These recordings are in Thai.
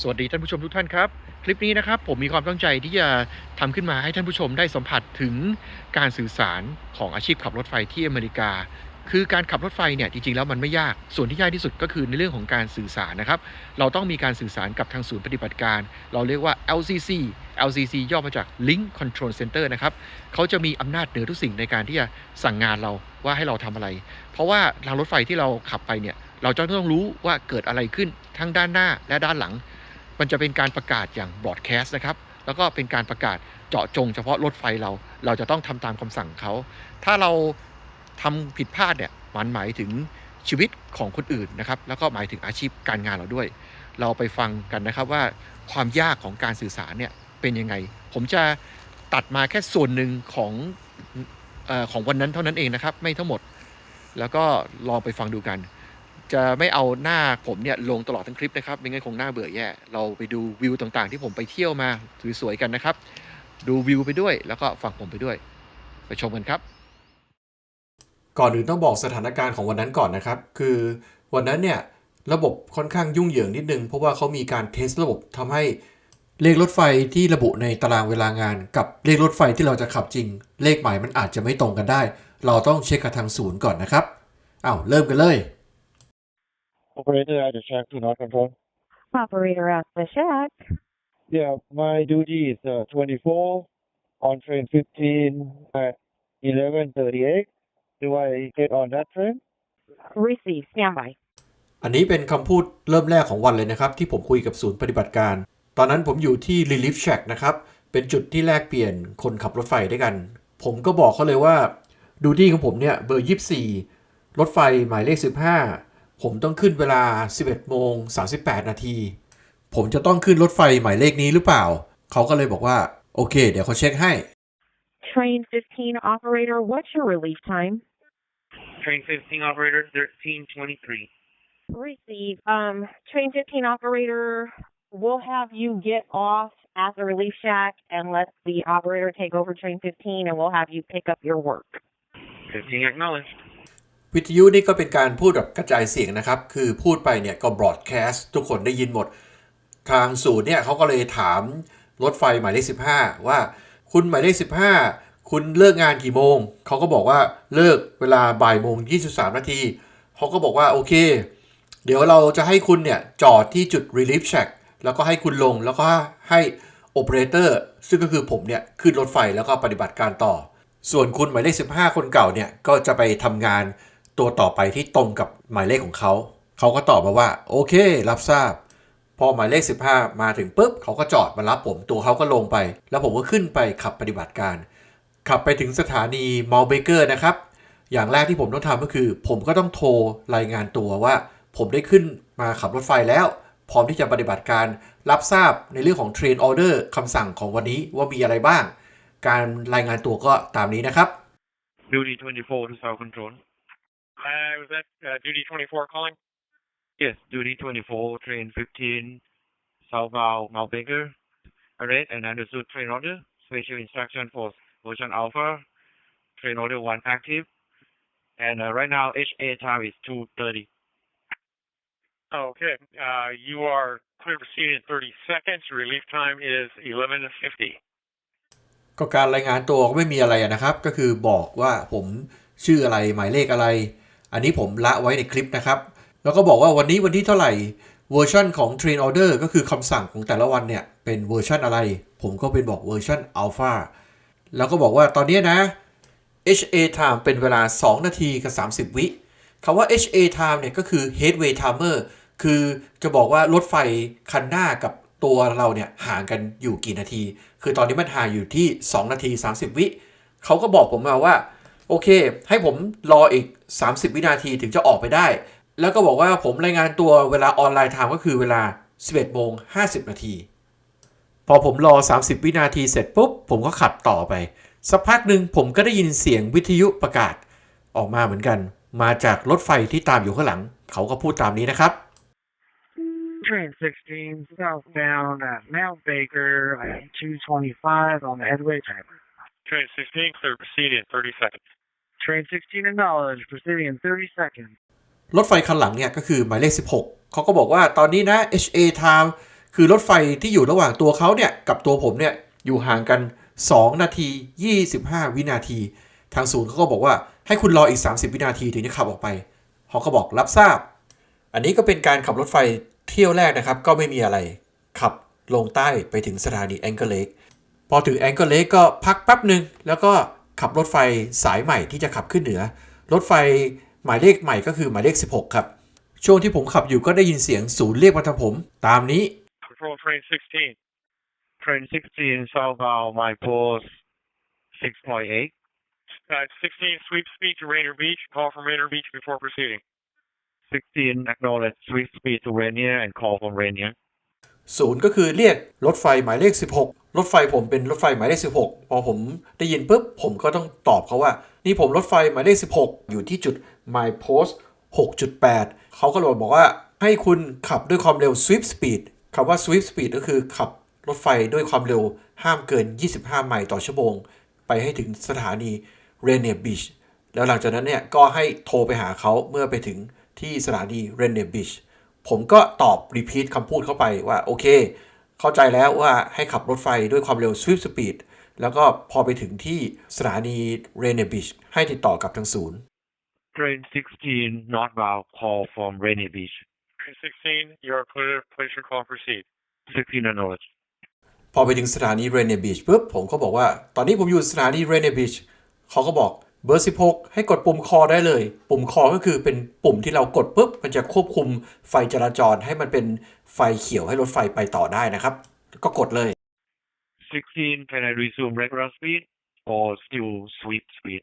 สวัสดีท่านผู้ชมทุกท่านครับ คลิปนี้นะครับผมมีความตั้งใจที่จะทำขึ้นมาให้ท่านผู้ชมได้สัมผัสถึงการสื่อสารของอาชีพขับรถไฟที่อเมริกา คือการขับรถไฟเนี่ยจริงๆแล้วมันไม่ยากส่วนที่ยากที่สุดก็คือในเรื่องของการสื่อสารนะครับ เราต้องมีการสื่อสารกับทางศูนย์ปฏิบัติการ เราเรียกว่า LCC LCC ย่อมาจาก Link Control Center นะครับเขาจะมีอำนาจเหนือทุกสิ่งในการที่จะสั่งงานเราว่าให้เราทำอะไร เพราะว่ารางรถไฟที่เราขับไปเนี่ยเราจะต้องรู้ว่าเกิดอะไรขึ้นทั้งด้านหน้าและด้านหลัง มันจะเป็นการประกาศอย่างบ r อ a แคสต์นะครับแล้วก็เป็นการประกาศเจาะจงเฉพาะรถไฟเรา เราจะต้องทำตามคำสั่งเขา ถ้าเราทำผิดพลาดเนี่ยมันหมายถึงชีวิตของคนอื่นนะครับ แล้วก็หมายถึงอาชีพการงานเราด้วย เราไปฟังกันนะครับว่าความยากของการสื่อสารเนี่ยเป็นยังไง ผมจะตัดมาแค่ส่วนหนึ่งของอของวันนั้นเท่านั้นเองนะครับ ไม่ทั้งหมด แล้วก็ลองไปฟังดูกัน จะไม่เอาหน้าผมเนี่ยลงตลอดทั้งคลิปนะครับไม่งั้นคงน่าเบื่อแย่เราไปดูวิวต่างๆ ที่ผมไปเที่ยวมาสวยๆกันนะครับ ดูวิวไปด้วยแล้วก็ฟังผมไปด้วย ไปชมกันครับ ก่อนอื่นต้องบอกสถานการณ์ของวันนั้นก่อนนะครับ คือวันนั้นเนี่ยระบบค่อนข้างยุ่งเหยิงนิดนึง เพราะว่าเขามีการเทสระบบทำให้เลขรถไฟที่ระบุในตารางเวลางาน กับเลขรถไฟที่เราจะขับจริง เลขหมายมันอาจจะไม่ตรงกันได้ เราต้องเช็คกับทางศูนย์ก่อนนะครับอ้าวเริ่มกันเลย Operator at the shack to not control. Operator at the shack. Yeah, my duty is uh, 24 on train 15 at 11:38. Do I get on that train? Receive. Standby. อันนี้เป็นคำพูดเริ่มแรกของวันเลยนะครับ ที่ผมคุยกับศูนย์ปฏิบัติการ ตอนนั้นผมอยู่ที่ Relief Shack นะครับ เป็นจุดที่แลกเปลี่ยนคนขับรถไฟด้วยกัน ผมก็บอกเขาเลยว่า ดูดี้ของผมเนี่ยเบอร์ 24 รถไฟหมายเลข 15 ผมต้องขึ้นเวลา 11โมง38 นาที ผมจะต้องขึ้นรถไฟหมายเลขนี้หรือเปล่า เขาก็เลยบอกว่า โอเค เดี๋ยวเขาเช็คให้ Train 15 operator, what's your relief time? Train 15 operator 1323. Receive. Um, train 15 operator, we'll have you get off at the relief shack and let the operator take over train 15 and we'll have you pick up your work. 15 acknowledged. วิทยุนี่ก็เป็นการพูดแบบกระจายเสียงนะครับ คือพูดไปเนี่ยก็บ r อ a แคสต์ทุกคนได้ยินหมด ทางศูนย์เนี่ยเขาก็เลยถามรถไฟหมายเลข15 ว่าคุณหมายเลข15 คุณเลิกงานกี่โมง เขาก็บอกว่าเลิกเวลาบ่ายโมง23 นาที เขาก็บอกว่าโอเค เดี๋ยวเราจะให้คุณเนี่ยจอดที่จุด relief check แล้วก็ให้คุณลงแล้วก็ให้โอเปอเรเตอร์ซึ่งก็คือผมเนี่ยขึ้นรถไฟแล้วก็ปฏิบัติการต่อ ส่วนคุณหมายเลข15 คนเก่าเนี่ยก็จะไปทำงาน ตัวต่อไปที่ตรงกับหมายเลขของเขา เขาก็ตอบมาว่า โอเค รับทราบ พอหมายเลข 15 มาถึงปุ๊บเขาก็จอดมารับผม ตัวเขาก็ลงไป แล้วผมก็ขึ้นไปขับปฏิบัติการ ขับไปถึงสถานีมอลเบเกอร์นะครับ อย่างแรกที่ผมต้องทำก็คือ ผมก็ต้องโทรรายงานตัวว่า ผมได้ขึ้นมาขับรถไฟแล้ว พร้อมที่จะปฏิบัติการรับทราบในเรื่องของเทรนออเดอร์คำสั่งของวันนี้ว่ามีอะไรบ้าง การรายงานตัวก็ตามนี้นะครับ Duty 24 to South Control. Uh, was that uh, duty 24 calling? Yes, Duty 24, train 15, southbound Mount Baker. Alright, and understood train order. Special instruction for version Alpha. Train order 1 active. And uh, right now, HA time is 2.30. Oh, okay. Uh, you are clear to proceed in 30 seconds. Relief time is 11:50. ก็การรายงานตัวก็ไม่มีอะไรอะนะครับ ก็คือบอกว่าผมชื่ออะไรหมายเลขอะไร อันนี้ผมละไว้ในคลิปนะครับ แล้วก็บอกว่าวันนี้วันที่เท่าไหร่เวอร์ชันของ Train Order ก็คือคำสั่งของแต่ละวันเนี่ย เป็นเวอร์ชันอะไร ผมก็เป็นบอกเวอร์ชัน Alpha แล้วก็บอกว่าตอนนี้นะ HA time เป็นเวลา 2 นาทีกับ 30 วิคำว่า HA time เนี่ยก็คือ Headway Timer คือจะบอกว่ารถไฟคันหน้ากับตัวเราเนี่ยห่างกันอยู่กี่นาที คือตอนนี้มันห่างอยู่ที่ 2 นาที 30 วิเขาก็บอกผมมาว่า โอเค ให้ผมรออีก 30 วินาทีถึงจะออกไปได้ แล้วก็บอกว่าผมรายงานตัวเวลาออนไลน์ไทม์ก็คือเวลา 11โมง50 นาที พอผมรอ 30 วินาทีเสร็จปุ๊บ ผมก็ขับต่อไป สักพักหนึ่งผมก็ได้ยินเสียงวิทยุประกาศออกมาเหมือนกัน มาจากรถไฟที่ตามอยู่ข้างหลัง เขาก็พูดตามนี้นะครับ Train 16, southbound at Mount Baker at 225 on the headway timer. Train 16 clear to proceed in 30 seconds. Train 16 acknowledged, proceeding in 30 seconds. รถไฟคันหลังเนี่ยก็คือหมายเลข 16 เขาก็บอกว่าตอนนี้นะ HA time คือรถไฟที่อยู่ระหว่างตัวเขาเนี่ย กับตัวผมเนี่ย อยู่ห่างกัน 2 นาที 25 วินาที ทางศูนย์เขาก็บอกว่าให้คุณรออีก 30 วินาทีถึงจะขับออกไปเขาก็บอกรับทราบ อันนี้ก็เป็นการขับรถไฟเที่ยวแรกนะครับ ก็ไม่มีอะไร ขับลงใต้ไปถึงสถานีแองเกอร์เลก พอถึงแองเกอร์เลกก็พักแป๊บหนึ่งแล้วก็ขับรถไฟสายใหม่ที่จะขับขึ้นเหนือ รถไฟหมายเลขใหม่ก็คือหมายเลข 16 ครับ ช่วงที่ผมขับอยู่ก็ได้ยินเสียงศูนย์เรียกมาทางผม ตามนี้ Control train 16. Train 16 southbound, my post 6.8. Uh, 16 sweep speed to Rainier Beach. Call from Rainier Beach before proceeding. 16 acknowledge swift speed to Rainier and call from Rainier. ศูนย์ก็คือเรียกรถไฟหมายเลข 16 รถไฟผมเป็นรถไฟหมายเลข 16 พอผมได้ยินปุ๊บผมก็ต้องตอบเขาว่า นี่ผมรถไฟหมายเลข 16 อยู่ที่จุด my post 6.8 เขาก็เลยบอกว่าให้คุณขับด้วยความเร็ว swift speed คำว่า swift speed ก็คือขับรถไฟด้วยความเร็วห้ามเกิน 25 ไมล์ต่อชั่วโมง ไปให้ถึงสถานี Rainier Beach แล้วหลังจากนั้นเนี่ยก็ให้โทรไปหาเขาเมื่อไปถึงที่สถานี Rainier Beach ผมก็ตอบรีพีทคำพูดเข้าไปว่าโอเค เข้าใจแล้วว่าให้ขับรถไฟด้วยความเร็ว swift speed แล้วก็พอไปถึงที่สถานี Rainier Beach ให้ติดต่อกับทางศูนย์ Train 16 northbound, call from Rainier Beach. Train 16, you're clear to place your call and proceed. 16 acknowledge. พอไปถึงสถานี Rainier Beach ปุ๊บผมก็บอกว่า ตอนนี้ผมอยู่สถานี Rainier Beach เขาก็บอก เบอร์ 16 ให้กดปุ่มคอได้เลย ปุ่มคอก็คือเป็นปุ่มที่เรากดปุ๊บ มันจะควบคุมไฟจราจรให้มันเป็นไฟเขียวให้รถไฟไปต่อได้นะครับ ก็กดเลย 16, can I resume regular speed or still sweep speed?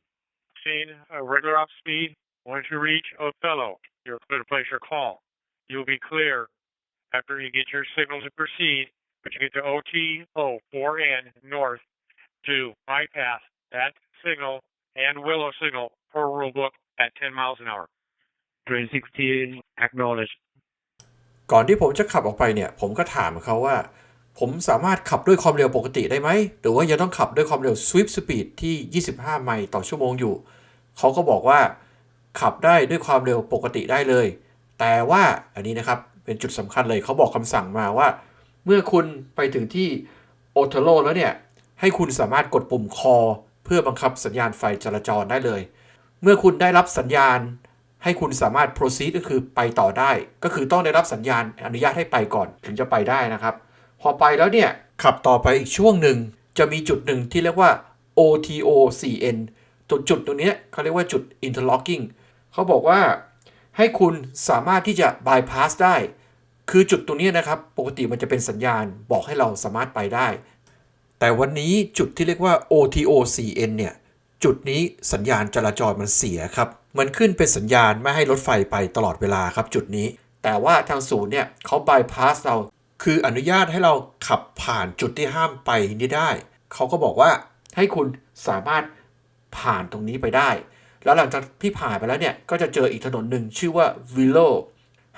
16, uh, regular off speed. Once you reach Othello, you're clear to place your call. You'll be clear after you get your signal to proceed, but you get to OTO 4N north to bypass that signal and Willow signal per rule book at 10 miles an hour. Train 16, acknowledge. ก่อนที่ผมจะขับออกไปเนี่ย ผมก็ถามเขาว่า ผมสามารถขับด้วยความเร็วปกติได้ไหม หรือว่ายังต้องขับด้วยความเร็ว sweep speed ที่ 25 ไมล์ต่อชั่วโมงอยู่ เขาก็บอกว่า ขับได้ด้วยความเร็วปกติได้เลย แต่ว่าอันนี้นะครับ เป็นจุดสำคัญเลย เขาบอกคำสั่งมาว่า เมื่อคุณไปถึงที่โอเทโลแล้วเนี่ย ให้คุณสามารถกดปุ่มคอ เพื่อบังคับสัญญาณไฟจราจรได้เลย เมื่อคุณได้รับสัญญาณ ให้คุณสามารถ proceed ก็คือไปต่อได้ ก็คือต้องได้รับสัญญาณอนุญาตให้ไปก่อนถึงจะไปได้นะครับ พอไปแล้วเนี่ยขับต่อไปอีกช่วงหนึ่งจะมีจุดหนึ่งที่เรียกว่า OTO 4N ตัวจุดตรงนี้เขาเรียกว่าจุด interlocking เขาบอกว่าให้คุณสามารถที่จะ bypass ได้ คือจุดตรงนี้นะครับ ปกติมันจะเป็นสัญญาณบอกให้เราสามารถไปได้ แต่วันนี้จุดที่เรียกว่า OTO 4N เนี่ยจุดนี้สัญญาณจราจรมันเสียครับ มันขึ้นเป็นสัญญาณไม่ให้รถไฟไปตลอดเวลาครับจุดนี้ แต่ว่าทางศูนย์เนี่ยเขาบายพาสเรา คืออนุญาตให้เราขับผ่านจุดที่ห้ามไปนี้ได้ เขาก็บอกว่าให้คุณสามารถผ่านตรงนี้ไปได้ แล้วหลังจากที่ผ่านไปแล้วเนี่ย ก็จะเจออีกถนนหนึ่งชื่อว่า Willow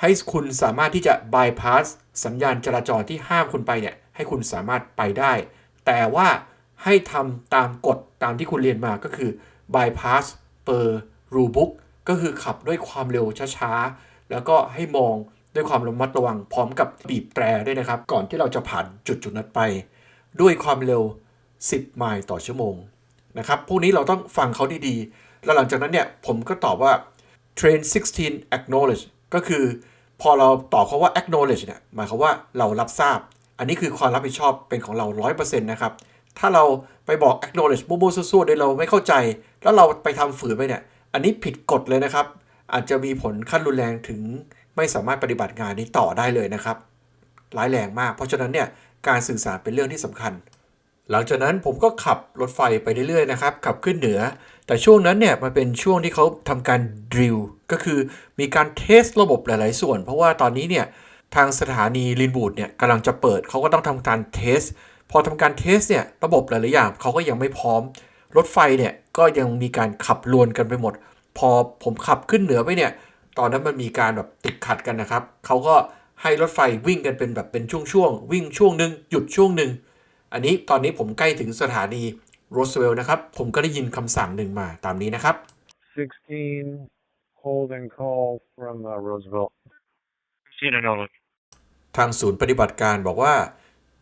ให้คุณสามารถที่จะ bypass สัญญาณจราจรที่ห้ามคุณไปเนี่ย ให้คุณสามารถไปได้ แต่ว่าให้ทำตามกฎตามที่คุณเรียนมาก็คือ bypass per rule book ก็คือขับด้วยความเร็วช้าๆ แล้วก็ให้มองด้วยความระมัดระวังพร้อมกับบีบแตรด้วยนะครับ ก่อนที่เราจะผ่านจุดจุดๆนั้นไป ด้วยความเร็ว 10 ไมล์ต่อชั่วโมงนะครับ พวกนี้เราต้องฟังเขาดีๆ แล้วหลังจากนั้นเนี่ยผมก็ตอบว่า train 16 acknowledge ก็คือพอเราตอบเขาว่า acknowledge เนี่ยหมายความว่าเรารับทราบ อันนี้คือความรับผิดชอบเป็นของเรา 100%นะครับ ถ้าเราไปบอก acknowledge มั่วๆซั่วๆโดยเราไม่เข้าใจ แล้วเราไปทำฝืนไปเนี่ย อันนี้ผิดกฎเลยนะครับ อาจจะมีผลขั้นรุนแรงถึงไม่สามารถปฏิบัติงานนี้ต่อได้เลยนะครับ ร้ายแรงมาก เพราะฉะนั้นเนี่ยการสื่อสารเป็นเรื่องที่สำคัญ หลังจากนั้นผมก็ขับรถไฟไปเรื่อยๆนะครับ ขับขึ้นเหนือ แต่ช่วงนั้นเนี่ยมันเป็นช่วงที่เขาทำการดิลก็คือมีการเทสระบบหลาย ๆ ส่วน เพราะว่าตอนนี้เนี่ย ทางสถานีลินบูดเนี่ยกำลังจะเปิดเขาก็ต้องทำการเทส พอทำการเทสเนี่ยระบบหลาย ๆ อย่างเขาก็ยังไม่พร้อม รถไฟเนี่ยก็ยังมีการขับลวนกันไปหมด พอผมขับขึ้นเหนือไปเนี่ยตอนนั้นมันมีการแบบติดขัดกันนะครับเขาก็ให้รถไฟวิ่งกันเป็นแบบเป็นช่วง ๆ วิ่งช่วงหนึ่งหยุดช่วงหนึ่งอันนี้ตอนนี้ผมใกล้ถึงสถานีโรสเวลล์นะครับ ผมก็ได้ยินคำสั่งหนึ่งมาตามนี้นะครับ 16, hold and call from uh, Roosevelt. 16 acknowledge. ทางศูนย์ปฏิบัติการบอกว่า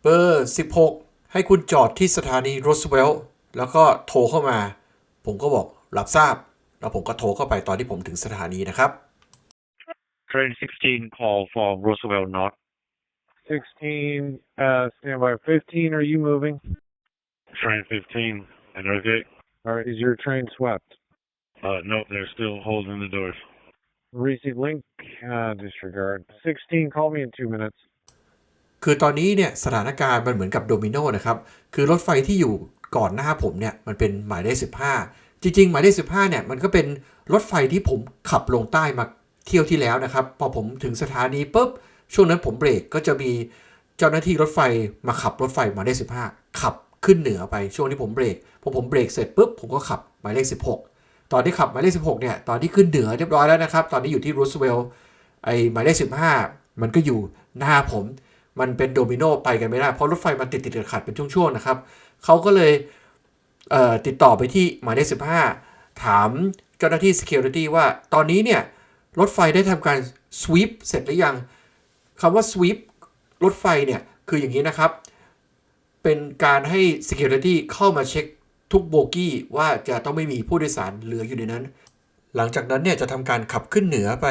เบอร์ 16 ให้คุณจอดที่สถานีโรสเวลล์แล้วก็โทรเข้ามา ผมก็บอกรับทราบ แล้วผมก็โทรเข้าไปตอนที่ผมถึงสถานีนะครับ Train 16 call for Roosevelt North. 16, uh, standby 15, are you moving? Train 15, Energy. All right, is your train swept? Uh, nope, they're still holding the doors. Receive link, uh, disregard. 16, call me in two minutes. คือตอนนี้เนี่ยสถานการณ์มันเหมือนกับโดมิโนนะครับ คือรถไฟที่อยู่ก่อนหน้าผมเนี่ยมันเป็นหมายเลข15 จริง ๆ หมายเลข15เนี่ยมันก็เป็นรถไฟที่ผมขับลงใต้มาเที่ยวที่แล้วนะครับ พอผมถึงสถานีปุ๊บ ช่วงนั้นผมเบรกก็จะมีเจ้าหน้าที่รถไฟมาขับรถไฟหมายเลข15 ขับขึ้นเหนือไปช่วงที่ผมเบรกพอผมเบรกเสร็จปุ๊บผมก็ขับหมายเลข16 ตอนที่ขับหมายเลข16เนี่ยตอนที่ขึ้นเหนือเรียบร้อยแล้วนะครับ ตอนนี้อยู่ที่รูสเวลล์ไอหมายเลข15 มันก็อยู่หน้าผม มันเป็นโดมิโนไปกันไม่ได้ เพราะรถไฟมันติดติดขัดเป็นช่วงๆนะครับเขาก็เลยเติดต่อไปที่หมายเลข15 ถามเจ้าหน้าที่ Security ว่าตอนนี้เนี่ยรถไฟได้ทำการ sweep เสร็จหรือยังคำว่า sweep รถไฟเนี่ยคืออย่างนี้นะครับ เป็นการให้ Security เข้ามาเช็ค ทุกโบกี้ว่าจะต้องไม่มีผู้โดยสารเหลืออยู่ในนั้น หลังจากนั้นเนี่ยจะทำการขับขึ้นเหนือไป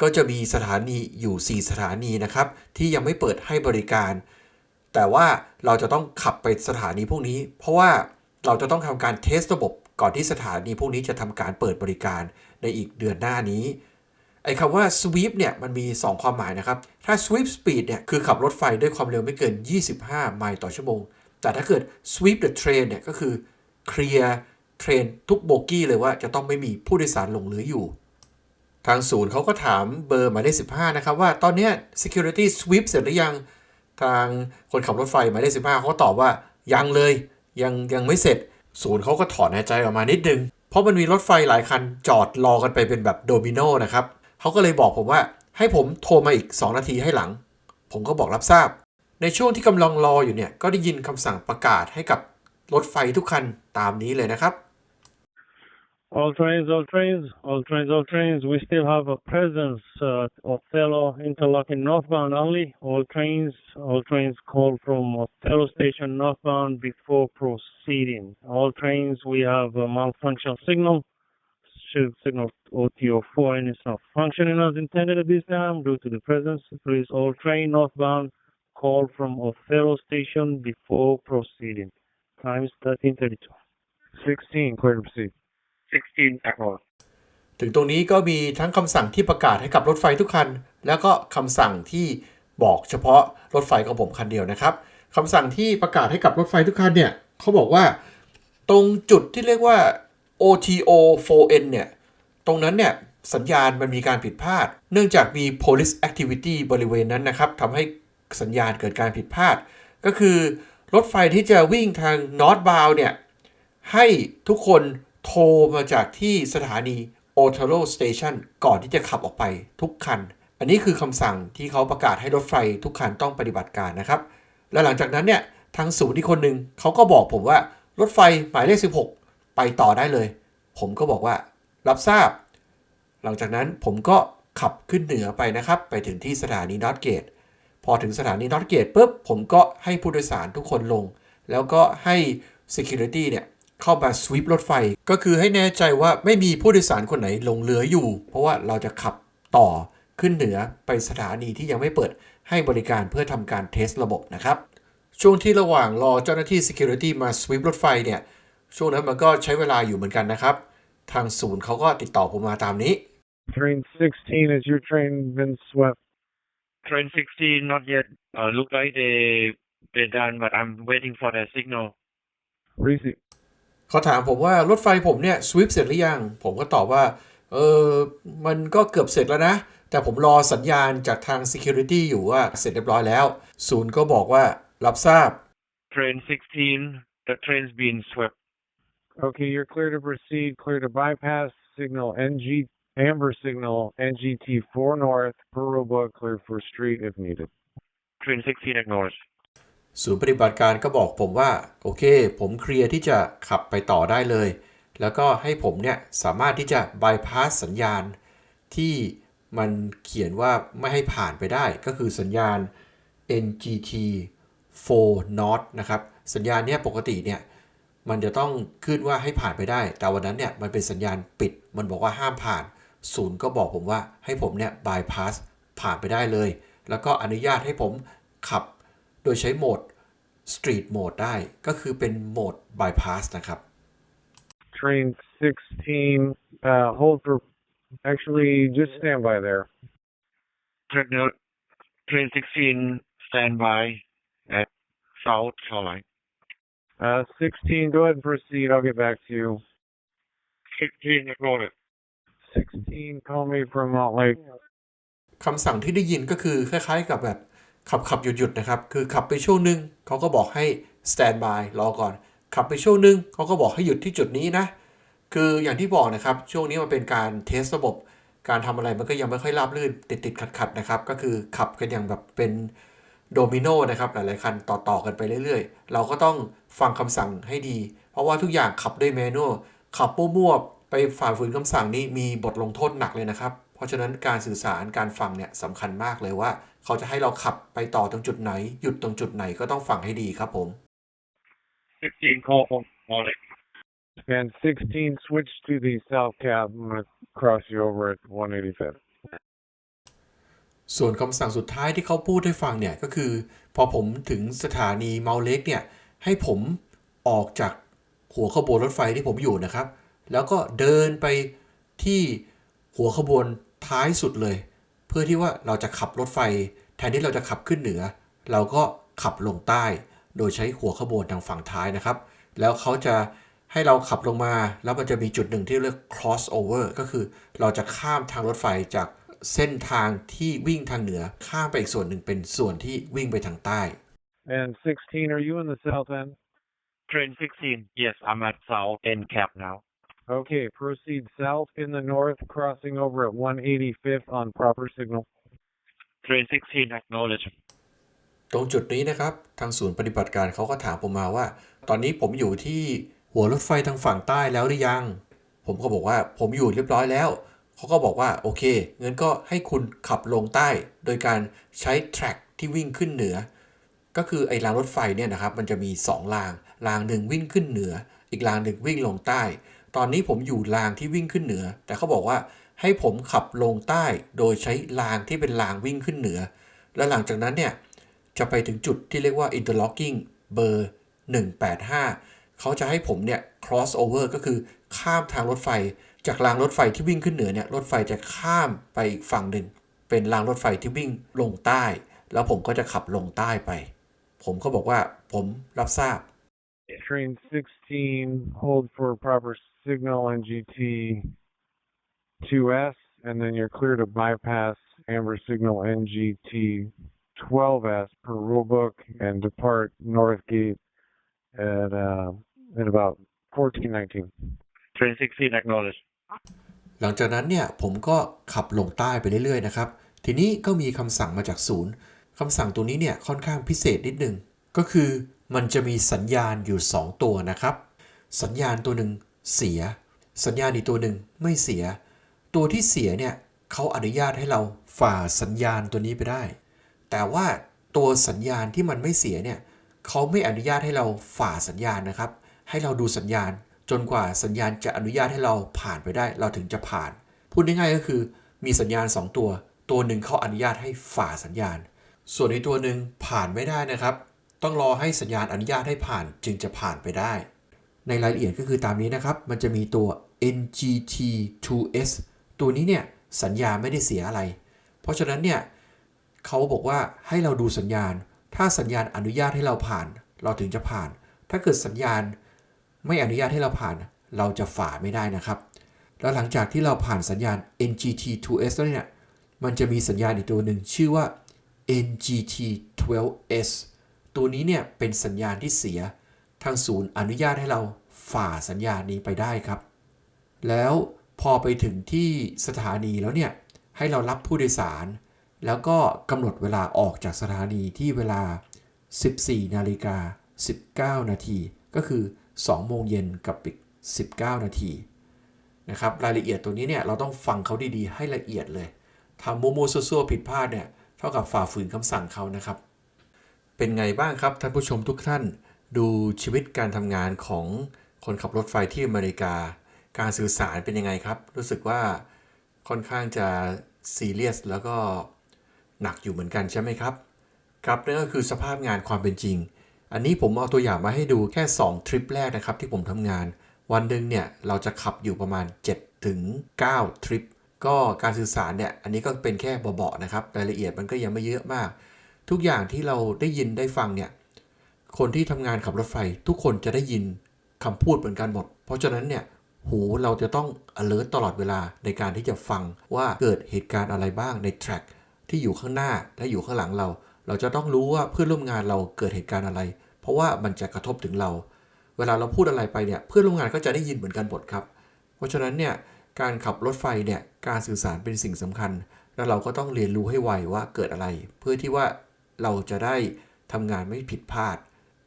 ก็จะมีสถานีอยู่ 4 สถานีนะครับ ที่ยังไม่เปิดให้บริการ แต่ว่าเราจะต้องขับไปสถานีพวกนี้ เพราะว่าเราจะต้องทำการเทสระบบก่อนที่สถานีพวกนี้จะทำการเปิดบริการในอีกเดือนหน้านี้ไอ้คำว่า sweep เนี่ยมันมี 2 ความหมายนะครับ ถ้า sweep speed เนี่ยคือขับรถไฟด้วยความเร็วไม่เกิน 25 ไมล์ต่อชั่วโมง แต่ถ้าเกิด sweep the train เนี่ยก็คือ เคลียร์เทรนทุกโบกี้เลยว่าจะต้องไม่มีผู้โดยสารหลงเหลืออยู่ ทางศูนย์เขาก็ถามเบอร์หมายเลข15 นะครับ ว่าตอนนี้ security sweep เสร็จหรือยัง ทางคนขับรถไฟหมายเลข15 เขาตอบว่ายังเลยยังยังไม่เสร็จ ศูนย์เขาก็ถอนหายใจออกมานิดนึง เพราะมันมีรถไฟหลายคันจอดรอกันไปเป็นแบบโดมิโนนะครับเขาก็เลยบอกผมว่าให้ผมโทรมาอีก 2 นาทีให้หลัง ผมก็บอกรับทราบ ในช่วงที่กำลังรออยู่เนี่ยก็ได้ยินคำสั่งประกาศให้กับ รถไฟทุกคันตามนี้เลยนะครับ All trains, all trains, all trains, all trains. We still have a presence uh, Othello Interlocking northbound only. All trains, all trains call from Othello Station northbound before proceeding. All trains, we have a malfunction signal. Should signal OTO4 and it's not functioning as intended at this time due to the presence. Please, all train northbound call from Othello Station before proceeding. Time is 1332. 16, clear to proceed. 16 acknowledged. ถึงตรงนี้ก็มีทั้งคำสั่งที่ประกาศให้กับรถไฟทุกคัน แล้วก็คำสั่งที่บอกเฉพาะรถไฟของผมคันเดียวนะครับคำสั่งที่ประกาศให้กับรถไฟทุกคันเนี่ยเขาบอกว่า ตรงจุดที่เรียกว่า OTO 4N เนี่ย ตรงนั้นเนี่ยสัญญาณมันมีการผิดพลาด เนื่องจากมี police activity บริเวณนั้นนะครับทำให้สัญญาณเกิดการผิดพลาด ก็คือ รถไฟที่จะวิ่งทาง northbound เนี่ยให้ทุกคนโทรมาจากที่สถานี o t a r o Station ก่อนที่จะขับออกไปทุกคัน อันนี้คือคำสั่งที่เขาประกาศให้รถไฟทุกคันต้องปฏิบัติการนะครับ และหลังจากนั้นเนี่ยทางศูนย์ที่คนหนึ่งเขาก็บอกผมว่ารถไฟหมายเลข 16 ไปต่อได้เลย ผมก็บอกว่ารับทราบ หลังจากนั้นผมก็ขับขึ้นเหนือไปนะครับ ไปถึงที่สถานีนอตเกต พอถึงสถานีนอตเกตปุ๊บผมก็ให้ผู้โดยสารทุกคนลง แล้วก็ให้ Security เนี่ยเข้ามาสวีปรถไฟ ก็คือให้แน่ใจว่าไม่มีผู้โดยสารคนไหนลงเหลืออยู่ เพราะว่าเราจะขับต่อขึ้นเหนือไปสถานีที่ยังไม่เปิดให้บริการเพื่อทำการเทสระบบนะครับ ช่วงที่ระหว่างรอเจ้าหน้าที่ Security มาสวีปรถไฟเนี่ยช่วงนั้นมันก็ใช้เวลาอยู่เหมือนกันนะครับ ทางศูนย์เขาก็ติดต่อผมมาตามนี้ Train 16, has your train been swept? Train 16, not yet. Uh, look like they they're done, but I'm waiting for the signal. Receive. เขาถามผมว่ารถไฟผมเนี่ยสวิปเสร็จหรือยัง ผมก็ตอบว่า เออมันก็เกือบเสร็จแล้วนะ แต่ผมรอสัญญาณจากทาง Security อยู่ว่าเสร็จเรียบร้อยแล้ว ศูนย์ก็บอกว่ารับทราบ Train 16, the train's been swept. Okay, you're clear to proceed. Clear to bypass signal NG amber signal NGT 4 north per robot. Clear for street if needed. Train 16 acknowledged. ศูนย์ปฏิบัติการก็บอกผมว่า โอเค ผมเคลียร์ที่จะขับไปต่อได้เลย แล้วก็ให้ผมเนี่ย สามารถที่จะบายพาสสัญญาณ ที่มันเขียนว่าไม่ให้ผ่านไปได้ ก็คือสัญญาณ NGT 4 North นะครับ สัญญาณเนี้ยปกติเนี่ย มันจะต้องขึ้นว่าให้ผ่านไปได้ แต่วันนั้นเนี่ย มันเป็นสัญญาณปิด มันบอกว่าห้ามผ่าน ศูนย์ก็บอกผมว่าให้ผมเนี่ย bypass ผ่านไปได้เลย แล้วก็อนุญาตให้ผมขับโดยใช้โหมด street mode ได้ ก็คือเป็นโหมด bypass นะครับ Train 16, uh, hold for. Actually, just stand by there. Train, train 16 standby at South Shoreline. Uh, 16, go ahead and proceed. I'll get back to you. 16 acknowledged. 16, call me from Mount Lake. คำสั่งที่ได้ยินก็คือคล้ายๆกับแบบขับขับหยุดหยุดนะครับ คือขับไปช่วงหนึ่งเขาก็บอกให้ stand by รอก่อน ขับไปช่วงหนึ่งเขาก็บอกให้หยุดที่จุดนี้นะ คืออย่างที่บอกนะครับ ช่วงนี้มันเป็นการเทสระบบ การทำอะไรมันก็ยังไม่ค่อยราบรื่นติดติดขัดขัดๆนะครับ ก็คือขับกันอย่างแบบเป็นโดมิโนนะครับ หลายๆคันต่อๆกันไปเรื่อยๆ เราก็ต้องฟังคำสั่งให้ดี เพราะว่าทุกอย่างขับด้วยแมนนวลขับมั่วๆ ไปฝ่าฝืนคำสั่งนี่มีบทลงโทษหนักเลยนะครับ เพราะฉะนั้นการสื่อสารการฟังเนี่ยสำคัญมากเลยว่า เขาจะให้เราขับไปต่อตรงจุดไหน หยุดตรงจุดไหนก็ต้องฟังให้ดีครับผม 16 call from Mount Lake. And 16, switch to the south cab. I'm going to cross you over at 185th. ส่วนคำสั่งสุดท้ายที่เขาพูดให้ฟังเนี่ยก็คือ พอผมถึงสถานีเมาเล็กเนี่ยให้ผมออกจากหัวขบวนรถไฟที่ผมอยู่นะครับ แล้วก็เดินไปที่หัวขบวนท้ายสุดเลย เพื่อที่ว่าเราจะขับรถไฟ แทนที่เราจะขับขึ้นเหนือ เราก็ขับลงใต้ โดยใช้หัวขบวนทางฝั่งท้ายนะครับ แล้วเขาจะให้เราขับลงมา แล้วมันจะมีจุดหนึ่งที่เรียก cross over ก็คือเราจะข้ามทางรถไฟจากเส้นทางที่วิ่งทางเหนือข้ามไปอีกส่วนหนึ่งเป็นส่วนที่วิ่งไปทางใต้ And 16, are you in the south end? Train 16, yes, I'm at South End Cap now. Okay, proceed south in the north, crossing over at 185th on proper signal. Train 16 acknowledged. ตรงจุดนี้นะครับ ทางศูนย์ปฏิบัติการเขาก็ถามผมมาว่า ตอนนี้ผมอยู่ที่หัวรถไฟทางฝั่งใต้แล้วหรือยัง ผมก็บอกว่าผมอยู่เรียบร้อยแล้ว เขาก็บอกว่าโอเคงั้นก็ให้คุณขับลงใต้ โดยการใช้แทร็กที่วิ่งขึ้นเหนือ ก็คือไอ้รางรถไฟเนี่ยนะครับ มันจะมี 2 ราง รางหนึ่งวิ่งขึ้นเหนือ อีกรางหนึ่งวิ่งลงใต้ ตอนนี้ผมอยู่รางที่วิ่งขึ้นเหนือ แต่เขาบอกว่าให้ผมขับลงใต้โดยใช้รางที่เป็นรางวิ่งขึ้นเหนือ แล้วหลังจากนั้นเนี่ยจะไปถึงจุดที่เรียกว่า interlocking เบอร์ 185 เขาจะให้ผมเนี่ย cross over ก็คือข้ามทางรถไฟ จากรางรถไฟที่วิ่งขึ้นเหนือเนี่ยรถไฟจะข้ามไปอีกฝั่งหนึ่ง เป็นรางรถไฟที่วิ่งลงใต้ แล้วผมก็จะขับลงใต้ไป ผมก็บอกว่าผมรับทราบ Train 16, hold for proper signal NGT 2S, and then you're clear to bypass amber signal NGT 12S per rulebook and depart North Gate at uh, at about 1419. Train 16 acknowledged. หลังจากนั้นเนี่ยผมก็ขับลงใต้ไปเรื่อยๆนะครับ ทีนี้ก็มีคำสั่งมาจากศูนย์คำสั่งตัวนี้เนี่ยค่อนข้างพิเศษนิดนึง ก็คือ มันจะมีสัญญาณอยู่ 2 ตัวนะครับ สัญญาณตัวหนึ่งเสีย สัญญาณอีกตัวหนึ่งไม่เสีย ตัวที่เสียเนี่ยเขาอนุญาตให้เราฝ่าสัญญาณตัวนี้ไปได้ แต่ว่าตัวสัญญาณที่มันไม่เสียเนี่ยเขาไม่อนุญาตให้เราฝ่าสัญญาณนะครับ ให้เราดูสัญญาณ จนกว่าสัญญาณจะอนุญาตให้เราผ่านไปได้ เราถึงจะผ่าน พูดง่ายๆก็คือมีสัญญาณ 2 ตัว ตัวหนึ่งเขาอนุญาตให้ฝ่าสัญญาณ ส่วนในตัวหนึ่งผ่านไม่ได้นะครับ ต้องรอให้สัญญาณอนุญาตให้ผ่านจึงจะผ่านไปได้ ในรายละเอียดก็คือตามนี้นะครับ มันจะมีตัว NGT2S ตัวนี้เนี่ยสัญญาไม่ได้เสียอะไร เพราะฉะนั้นเนี่ยเขาบอกว่าให้เราดูสัญญาณ ถ้าสัญญาณอนุญาตให้เราผ่าน เราถึงจะผ่าน ถ้าเกิดสัญญาณไม่อนุญาตให้เราผ่าน เราจะฝ่าไม่ได้นะครับ แล้วหลังจากที่เราผ่านสัญญาณ NGT2S แล้วเนี่ย มันจะมีสัญญาณอีกตัวหนึ่งชื่อว่า NGT12S ตัวนี้เนี่ยเป็นสัญญาณที่เสีย ทางศูนย์อนุญาตให้เราฝ่าสัญญาณนี้ไปได้ครับ แล้วพอไปถึงที่สถานีแล้วเนี่ยให้เรารับผู้โดยสาร แล้วก็กำหนดเวลาออกจากสถานีที่เวลา 14 นาฬิกา 19 นาที ก็คือ 2 โมงเย็นกับอีก19 นาทีนะครับรายละเอียดตัวนี้เนี่ยเราต้องฟังเขาดีๆ ให้ละเอียดเลยทำโมโมซัวๆผิดพลาดเนี่ยเท่ากับฝ่าฝืนคำสั่งเขานะครับ เป็นไงบ้างครับท่านผู้ชมทุกท่าน ดูชีวิตการทำงานของคนขับรถไฟที่อเมริกา การสื่อสารเป็นยังไงครับ รู้สึกว่าค่อนข้างจะซีเรียสแล้วก็หนักอยู่เหมือนกันใช่ไหมครับ ครับนั่นก็คือสภาพงานความเป็นจริง อันนี้ผมเอาตัวอย่างมาให้ดูแค่ 2 ทริปแรกนะครับที่ผมทำงาน วันหนึ่งเนี่ยเราจะขับอยู่ประมาณ 7 ถึง 9 ทริป ก็การสื่อสารเนี่ยอันนี้ก็เป็นแค่เบาๆนะครับรายละเอียดมันก็ยังไม่เยอะมาก ทุกอย่างที่เราได้ยินได้ฟังเนี่ยคนที่ทำงานขับรถไฟ ทุกคนจะได้ยินคำพูดเหมือนกันหมด เพราะฉะนั้นเนี่ยหูเราจะต้อง alert ตลอดเวลาในการที่จะฟังว่าเกิดเหตุการณ์อะไรบ้างใน track ที่อยู่ข้างหน้าและอยู่ข้างหลังเรา เราจะต้องรู้ว่าเพื่อนร่วมงานเราเกิดเหตุการณ์อะไร เพราะว่ามันจะกระทบถึงเรา เวลาเราพูดอะไรไปเนี่ยเพื่อนร่วมงานก็จะได้ยินเหมือนกันหมดครับ เพราะฉะนั้นเนี่ยการขับรถไฟเนี่ยการสื่อสารเป็นสิ่งสำคัญ แล้วเราก็ต้องเรียนรู้ให้ไวว่าเกิดอะไร เพื่อที่ว่า เราจะได้ทำงานไม่ผิดพลาด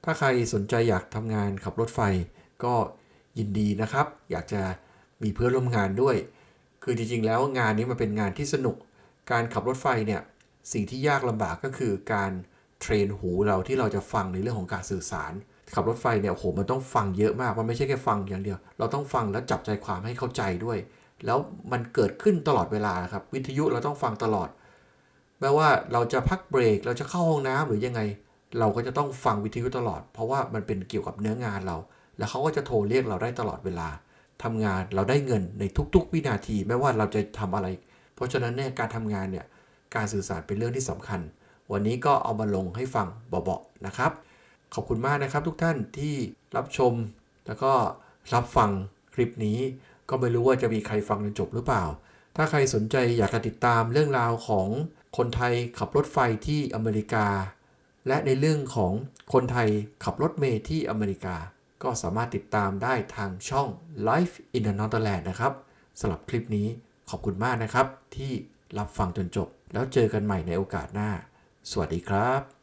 ถ้าใครสนใจอยากทำงานขับรถไฟก็ยินดีนะครับ อยากจะมีเพื่อนร่วมงานด้วย คือจริงๆ แล้วงานนี้มันเป็นงานที่สนุก การขับรถไฟเนี่ยสิ่งที่ยากลำบากก็คือการเทรนหูเราที่เราจะฟังในเรื่องของการสื่อสาร ขับรถไฟเนี่ยโอ้โหมันต้องฟังเยอะมาก มันไม่ใช่แค่ฟังอย่างเดียว เราต้องฟังแล้วจับใจความให้เข้าใจด้วย แล้วมันเกิดขึ้นตลอดเวลาครับ วิทยุเราต้องฟังตลอด แม้ว่าเราจะพักเบรก เราจะเข้าห้องน้ำหรือยังไง เราก็จะต้องฟังวิทยุตลอด เพราะว่ามันเป็นเกี่ยวกับเนื้องานเรา แล้วเขาก็จะโทรเรียกเราได้ตลอดเวลาทำงานเราได้เงินในทุก ๆ วินาทีไม่ว่าเราจะทำอะไร เพราะฉะนั้นเนี่ยการทำงานเนี่ยการสื่อสารเป็นเรื่องที่สำคัญ วันนี้ก็เอามาลงให้ฟังเบาๆนะครับ ขอบคุณมากนะครับทุกท่านที่รับชม แล้วก็รับฟังคลิปนี้ ก็ไม่รู้ว่าจะมีใครฟังจนจบหรือเปล่า ถ้าใครสนใจอยากจะติดตามเรื่องราวของ คนไทยขับรถไฟที่อเมริกา และในเรื่องของคนไทยขับรถเมล์ที่อเมริกา ก็สามารถติดตามได้ทางช่อง Life in the Northern นะครับสำหรับคลิปนี้ขอบคุณมากนะครับ ที่รับฟังจนจบ แล้วเจอกันใหม่ในโอกาสหน้า สวัสดีครับ